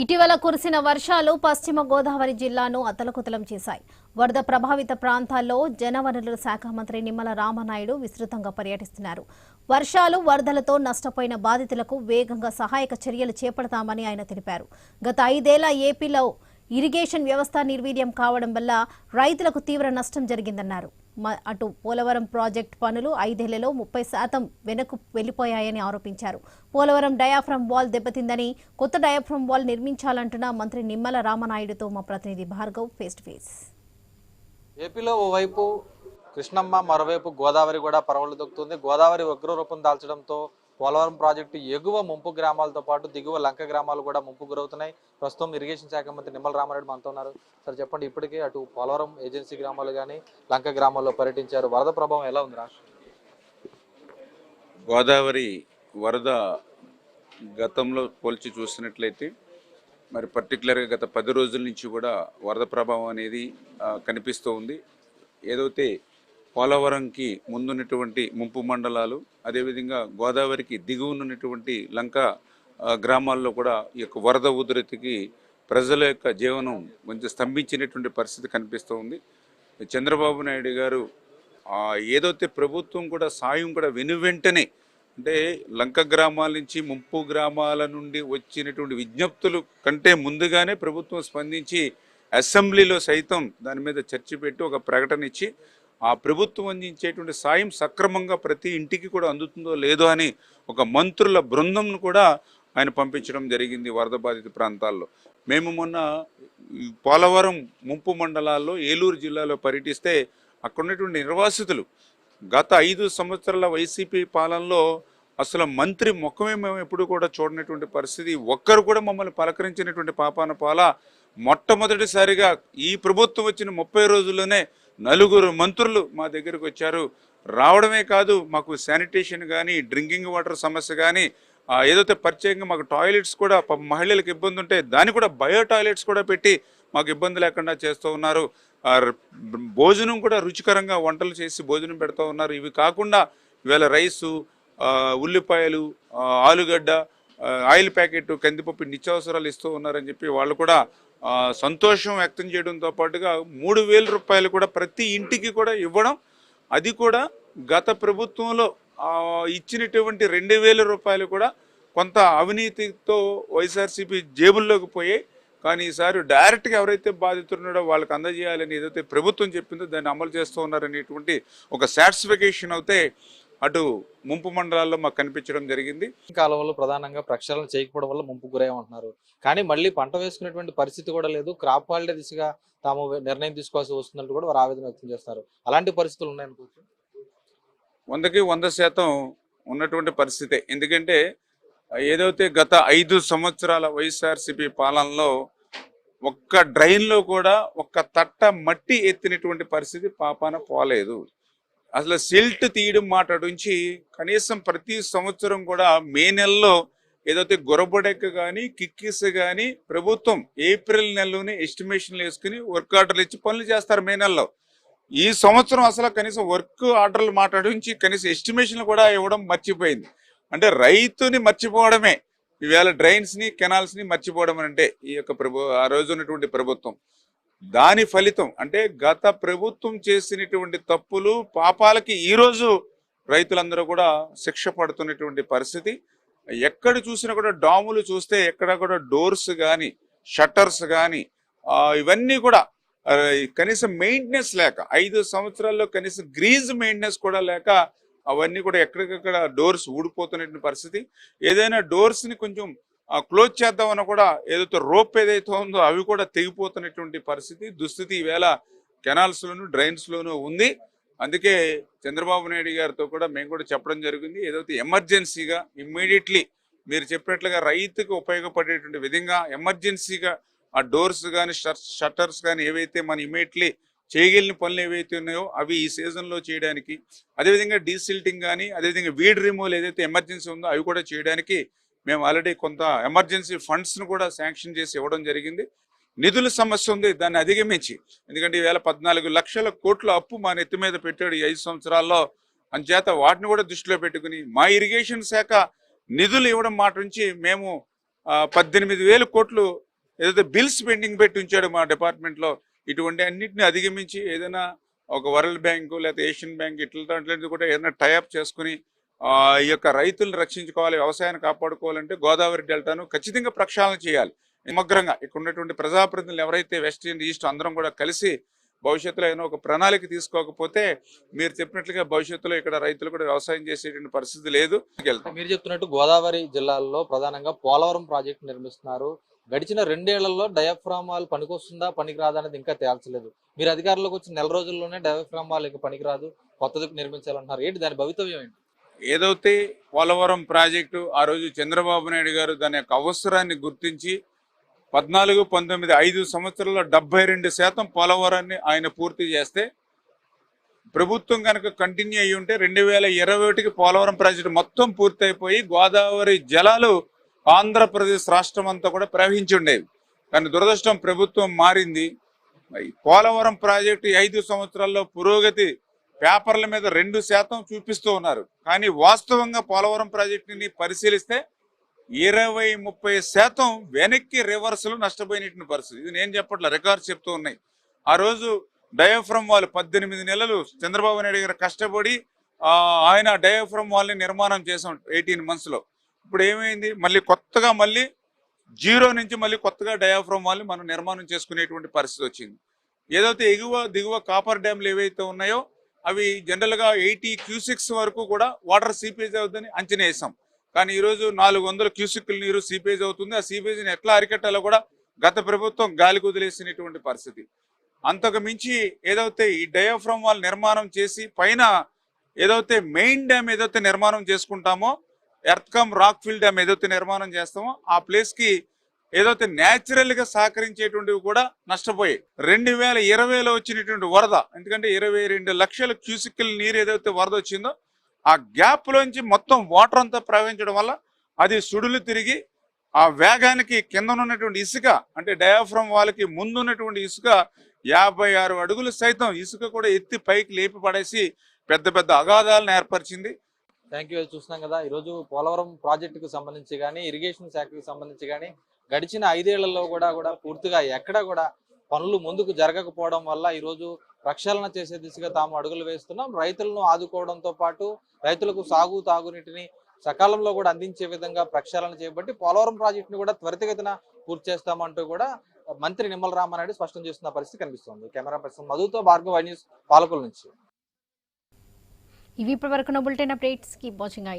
ఇటీవల కురిసిన వర్షాలు పశ్చిమ గోదావరి జిల్లాను అతలకుతలం చేశాయి. వరద ప్రభావిత ప్రాంతాల్లో జనవనరుల శాఖ మంత్రి నిమ్మల రామనాయుడు విస్తృతంగా పర్యటిస్తున్నారు. వర్షాలు వరదలతో నష్టపోయిన బాధితులకు వేగంగా సహాయక చర్యలు చేపడతామని ఆయన తెలిపారు. గత ఐదేళ్ళ ఏపీలో ఇరిగేషన్ వ్యవస్థ నిర్వీర్యం కావడం వల్ల రైతులకు తీవ్ర నష్టం జరిగిందన్నారు. అటు పోలవరం ప్రాజెక్టు పనులు ఐదేళ్ళలో ముప్పై శాతం వెనక్కు వెళ్ళిపోయాయని ఆరోపించారు. పోలవరం డయాఫ్రమ్ వాల్ దెబ్బతిందని కొత్త డయాఫ్రమ్ వాల్ నిర్మించాలంటున్న మంత్రి నిమ్మల రామనాయుడుతో మా ప్రతినిధి భార్గవ్ ఫేస్ టు ఫేస్. ఏపీలో ఓవైపు కృష్ణమ్మ మరోవైపు గోదావరి కూడా పరవలు దొక్కుతుంది. గోదావరి ఉగ్రరూపం దాల్చడంతో పోలవరం ప్రాజెక్టు ఎగువ ముంపు గ్రామాలతో పాటు దిగువ లంక గ్రామాలు కూడా ముంపు గురవుతున్నాయి. ప్రస్తుతం ఇరిగేషన్ శాఖ మంత్రి నిమ్మల రామారెడ్డి మనతో ఉన్నారు. సార్ చెప్పండి ఇప్పటికే అటు పోలవరం ఏజెన్సీ గ్రామాలు కానీ లంక గ్రామాల్లో పర్యటించారు. వరద ప్రభావం ఎలా ఉంది రాష్ట్రం? గోదావరి వరద గతంలో పోల్చి చూసినట్లయితే మరి పర్టికులర్గా గత పది రోజుల నుంచి కూడా వరద ప్రభావం అనేది కనిపిస్తూ ఉంది. ఏదైతే పోలవరంకి ముందున్నటువంటి ముంపు మండలాలు అదేవిధంగా గోదావరికి దిగువనున్నటువంటి లంక గ్రామాల్లో కూడా ఈ యొక్క వరద ఉధృతికి ప్రజల యొక్క జీవనం కొంచెం స్తంభించినటువంటి పరిస్థితి కనిపిస్తూ ఉంది. చంద్రబాబు నాయుడు గారు ఏదైతే ప్రభుత్వం కూడా సాయం కూడా వెను వెంటనే అంటే లంక గ్రామాల నుంచి ముంపు గ్రామాల నుండి వచ్చినటువంటి విజ్ఞప్తులు కంటే ముందుగానే ప్రభుత్వం స్పందించి అసెంబ్లీలో సైతం దాని మీద చర్చ పెట్టి ఒక ప్రకటన ఇచ్చి ఆ ప్రభుత్వం అందించేటువంటి సాయం సక్రమంగా ప్రతి ఇంటికి కూడా అందుతుందో లేదో అని ఒక మంత్రుల బృందంను కూడా ఆయన పంపించడం జరిగింది వరద బాధిత ప్రాంతాల్లో. మేము మొన్న పోలవరం ముంపు మండలాల్లో ఏలూరు జిల్లాలో పర్యటిస్తే అక్కడ ఉన్నటువంటి నిర్వాసితులు గత ఐదు సంవత్సరాల వైసీపీ పాలనలో అసలు మంత్రి ముఖమే మేము ఎప్పుడు కూడా చూడనటువంటి పరిస్థితి. ఒక్కరు కూడా మమ్మల్ని పలకరించినటువంటి పాపాన పాల మొట్టమొదటిసారిగా ఈ ప్రభుత్వం వచ్చిన ముప్పై రోజుల్లోనే నలుగురు మంత్రులు మా దగ్గరకు వచ్చారు. రావడమే కాదు మాకు శానిటేషన్ కానీ డ్రింకింగ్ వాటర్ సమస్య కానీ ఏదైతే ప్రత్యేకంగా మాకు టాయిలెట్స్ కూడా మహిళలకు ఇబ్బంది ఉంటే దాన్ని కూడా బయో టాయిలెట్స్ కూడా పెట్టి మాకు ఇబ్బంది లేకుండా చేస్తూ ఉన్నారు. భోజనం కూడా రుచికరంగా వంటలు చేసి భోజనం పెడతా ఉన్నారు. ఇవి కాకుండా ఇవాళ రైసు ఉల్లిపాయలు ఆలుగడ్డ ఆయిల్ ప్యాకెట్ కందిపప్పు నిత్యావసరాలు ఇస్తూ ఉన్నారని చెప్పి వాళ్ళు కూడా సంతోషం వ్యక్తం చేయడంతో పాటుగా మూడు వేల రూపాయలు కూడా ప్రతి ఇంటికి కూడా ఇవ్వడం అది కూడా గత ప్రభుత్వంలో ఇచ్చినటువంటి రెండు వేల రూపాయలు కూడా కొంత అవినీతితో వైఎస్ఆర్సీపీ జేబుల్లోకి పోయాయి. కానీ ఈసారి డైరెక్ట్గా ఎవరైతే బాధితున్నాడో వాళ్ళకి అందజేయాలని ఏదైతే ప్రభుత్వం చెప్పిందో దాన్ని అమలు చేస్తూ ఉన్నారనేటువంటి ఒక సాటిస్ఫికేషన్ అయితే అటు ముంపు మండలాల్లో మాకు కనిపించడం జరిగింది. కాలువలు ప్రధానంగా ప్రక్షాళన చేయకపోవడం వల్ల ముంపు గురయ్యామంటున్నారు. కానీ మళ్ళీ పంట వేసుకునేటువంటి పరిస్థితి కూడా లేదు. క్రాప్ హాలిడే దిశగా తాము నిర్ణయం తీసుకోవాల్సి వస్తుందంటూ కూడా వారు ఆవేదన వ్యక్తం చేస్తున్నారు. అలాంటి పరిస్థితులు ఉన్నాయనుకోవచ్చు వందకి వంద శాతం ఉన్నటువంటి పరిస్థితే. ఎందుకంటే ఏదైతే గత ఐదు సంవత్సరాల వైఎస్ఆర్సీపీ పాలనలో ఒక్క డ్రైన్లో కూడా ఒక్క తట్ట మట్టి ఎత్తినటువంటి పరిస్థితి పాపాన పోలేదు. అసలు సిల్ట్ తీయడం మాట నుంచి కనీసం ప్రతి సంవత్సరం కూడా మే నెలలో ఏదైతే గొరబడెక్క కానీ కిక్కిస్ కానీ ప్రభుత్వం ఏప్రిల్ నెలలోనే ఎస్టిమేషన్లు వేసుకుని వర్క్ ఆర్డర్లు ఇచ్చి పనులు చేస్తారు మే నెలలో. ఈ సంవత్సరం అసలు కనీసం వర్క్ ఆర్డర్లు మాట్లాడించి కనీసం ఎస్టిమేషన్లు కూడా ఇవ్వడం మర్చిపోయింది. అంటే రైతుని మర్చిపోవడమే. ఈవేళ డ్రైన్స్ని కెనాల్స్ని మర్చిపోవడం అంటే ఈ యొక్క ప్రభు ఆ రోజు ఉన్నటువంటి ప్రభుత్వం. దాని ఫలితం అంటే గత ప్రభుత్వం చేసినటువంటి తప్పులు పాపాలకి ఈరోజు రైతులందరూ కూడా శిక్ష పడుతున్నటువంటి పరిస్థితి. ఎక్కడ చూసినా కూడా డాములు చూస్తే ఎక్కడ కూడా డోర్స్ కానీ షట్టర్స్ కానీ ఇవన్నీ కూడా కనీసం మెయింటెనెన్స్ లేక ఐదు సంవత్సరాల్లో కనీసం గ్రీజ్ మెయింటెనెన్స్ కూడా లేక అవన్నీ కూడా ఎక్కడికక్కడ డోర్స్ ఊడిపోతున్నటువంటి పరిస్థితి. ఏదైనా డోర్స్ని కొంచెం క్లోజ్ చేద్దామన్న కూడా ఏదైతే రోప్ ఏదైతే ఉందో అవి కూడా తెగిపోతున్నటువంటి పరిస్థితి దుస్థితి ఈవేళ కెనాల్స్లోను డ్రైన్స్లోనూ ఉంది. అందుకే చంద్రబాబు నాయుడు గారితో కూడా మేము కూడా చెప్పడం జరిగింది. ఏదైతే ఎమర్జెన్సీగా ఇమ్మీడియట్లీ మీరు చెప్పినట్లుగా రైతుకు ఉపయోగపడేటువంటి విధంగా ఎమర్జెన్సీగా ఆ డోర్స్ కానీ షట్టర్స్ కానీ ఏవైతే మనం ఇమీడియట్లీ చేయగలిగిన పనులు ఏవైతే ఉన్నాయో అవి ఈ సీజన్లో చేయడానికి అదేవిధంగా డీసిల్టింగ్ కానీ అదేవిధంగా వీడ్ రిమూవల్ ఏదైతే ఎమర్జెన్సీ ఉందో అవి కూడా చేయడానికి మేము ఆల్రెడీ కొంత ఎమర్జెన్సీ ఫండ్స్ను కూడా శాంక్షన్ చేసి ఇవ్వడం జరిగింది. నిధుల సమస్య ఉంది దాన్ని అధిగమించి. ఎందుకంటే ఈవేళ పద్నాలుగు లక్షల కోట్ల అప్పు మా నెత్తి మీద పెట్టాడు ఈ ఐదు సంవత్సరాల్లో. అంచేత వాటిని కూడా దృష్టిలో పెట్టుకుని మా ఇరిగేషన్ శాఖ నిధులు ఇవ్వడం మాట నుంచి మేము పద్దెనిమిది వేల కోట్లు ఏదైతే బిల్స్ పెండింగ్ పెట్టి ఉంచాడు మా డిపార్ట్మెంట్లో ఇటువంటి అన్నిటిని అధిగమించి ఏదైనా ఒక వరల్డ్ బ్యాంకు లేకపోతే ఏషియన్ బ్యాంక్ ఇట్లా అట్లాంటిది కూడా ఏదైనా టైఅప్ చేసుకుని ఈ యొక్క రైతులను రక్షించుకోవాలి వ్యవసాయాన్ని కాపాడుకోవాలంటే గోదావరి డెల్టాను ఖచ్చితంగా ప్రక్షాళన చేయాలి. సమగ్రంగా ఇక్కడ ఉన్నటువంటి ప్రజాప్రతినిధులు ఎవరైతే వెస్ట్ అండ్ ఈస్ట్ అందరం కూడా కలిసి భవిష్యత్తులో ఏదైనా ఒక ప్రణాళిక తీసుకోకపోతే మీరు చెప్పినట్లుగా భవిష్యత్తులో ఇక్కడ రైతులు కూడా వ్యవసాయం చేసేటువంటి పరిస్థితి లేదు. మీరు చెప్తున్నట్టు గోదావరి జిల్లాలో ప్రధానంగా పోలవరం ప్రాజెక్టు నిర్మిస్తున్నారు. గడిచిన రెండేళ్ళలో డయాఫ్రామాలు పనికొస్తుందా పనికిరాదా అనేది ఇంకా తేల్చలేదు. మీరు అధికారంలోకి వచ్చిన నెల రోజుల్లోనే డయాఫ్రామాలు ఇక పనికిరాదు కొత్తది నిర్మించాలంటున్నారు. ఏంటి దాని భవితవ్యం ఏంటి? ఏదైతే పోలవరం ప్రాజెక్టు ఆ రోజు చంద్రబాబు నాయుడు గారు దాని యొక్క అవసరాన్ని గుర్తించి పద్నాలుగు పంతొమ్మిది ఐదు సంవత్సరాల్లో డెబ్బై రెండు శాతం పోలవరాన్ని ఆయన పూర్తి చేస్తే ప్రభుత్వం కనుక కంటిన్యూ అయ్యి ఉంటే రెండు వేల ఇరవై ఒకటికి పోలవరం ప్రాజెక్టు మొత్తం పూర్తయిపోయి గోదావరి జలాలు ఆంధ్రప్రదేశ్ రాష్ట్రం అంతా కూడా ప్రవహించి ఉండేవి. కానీ దురదృష్టం ప్రభుత్వం మారింది. పోలవరం ప్రాజెక్టు ఐదు సంవత్సరాల్లో పురోగతి పేపర్ల మీద రెండు శాతం చూపిస్తూ ఉన్నారు. కానీ వాస్తవంగా పోలవరం ప్రాజెక్టుని పరిశీలిస్తే ఇరవై ముప్పై శాతం వెనక్కి రివర్స్లు నష్టపోయినటువంటి పరిస్థితి. ఇది నేను చెప్పట్ల రికార్డ్స్ చెప్తూ ఉన్నాయి. ఆ రోజు డయాఫ్రమ్ వాళ్ళు పద్దెనిమిది నెలలు చంద్రబాబు నాయుడు గారు కష్టపడి ఆయన డయాఫ్రమ్ వాళ్ళని నిర్మాణం చేసాం ఎయిటీన్ మంత్స్లో ఇప్పుడు ఏమైంది? మళ్ళీ కొత్తగా మళ్ళీ జీరో నుంచి మళ్ళీ కొత్తగా డయాఫ్రమ్ వాళ్ళని మనం నిర్మాణం చేసుకునేటువంటి పరిస్థితి వచ్చింది. ఏదైతే ఎగువ దిగువ కాపర్ డ్యామ్లు ఏవైతే ఉన్నాయో అవి జనరల్గా ఎయిటీ క్యూసిక్స్ వరకు కూడా వాటర్ సీపేజ్ అవుతుందని అంచనా వేసాం కానీ ఈరోజు నాలుగు వందల క్యూసిక్ల నీరు సీపేజ్ అవుతుంది. ఆ సీపేజ్ని ఎట్లా అరికట్టాలో కూడా గత ప్రభుత్వం గాలి కుదిలేసినటువంటి పరిస్థితి. అంతకు మించి ఏదైతే ఈ డయాఫ్రమ్ వాల్ నిర్మాణం చేసి పైన ఏదైతే మెయిన్ డ్యామ్ ఏదైతే నిర్మాణం చేసుకుంటామో ఎర్త్కమ్ రాక్ ఫిల్ డ్యామ్ ఏదైతే నిర్మాణం చేస్తామో ఆ ప్లేస్కి ఏదైతే న్యాచురల్గా సహకరించేటువంటివి కూడా నష్టపోయాయి. రెండు వేల ఇరవైలో వచ్చినటువంటి వరద ఎందుకంటే ఇరవై రెండు లక్షల క్యూసిక్ల నీరు ఏదైతే వరద వచ్చిందో ఆ గ్యాప్ లోంచి మొత్తం వాటర్ అంతా ప్రవహించడం వల్ల అది సుడులు తిరిగి ఆ వేగానికి కింద ఉన్నటువంటి ఇసుక అంటే డయాఫ్రమ్ వాళ్ళకి ముందు ఉన్నటువంటి ఇసుక యాభై ఆరు అడుగులు సైతం ఇసుక కూడా ఎత్తి పైకి లేపి పడేసి పెద్ద పెద్ద అగాధాలను ఏర్పరిచింది. థ్యాంక్ యూ చూస్తున్నాం కదా. ఈరోజు పోలవరం ప్రాజెక్టుకు సంబంధించి కానీ ఇరిగేషన్ శాఖకు సంబంధించి కానీ గడిచిన ఐదేళ్ళలో కూడా కూడా పూర్తిగా ఎక్కడ కూడా పనులు ముందుకు జరగకపోవడం వల్ల ఈరోజు ప్రక్షాళన చేసే దిశగా తాము అడుగులు వేస్తున్నాం. రైతులను ఆదుకోవడంతో పాటు రైతులకు సాగు తాగునీటిని సకాలంలో కూడా అందించే విధంగా ప్రక్షాళన చేయబట్టి పోలవరం ప్రాజెక్టును కూడా త్వరితగతిన పూర్తి చేస్తామంటూ కూడా మంత్రి నిమ్మల రామారెడ్డి స్పష్టం చేస్తున్న పరిస్థితి కనిపిస్తుంది. కెమెరా పర్సన్ మధుతో భార్గవ న్యూస్ పాలకుల నుంచి. ఇవి ఇప్పటివరకు బులెటిన్ అప్డేట్స్. Keep watching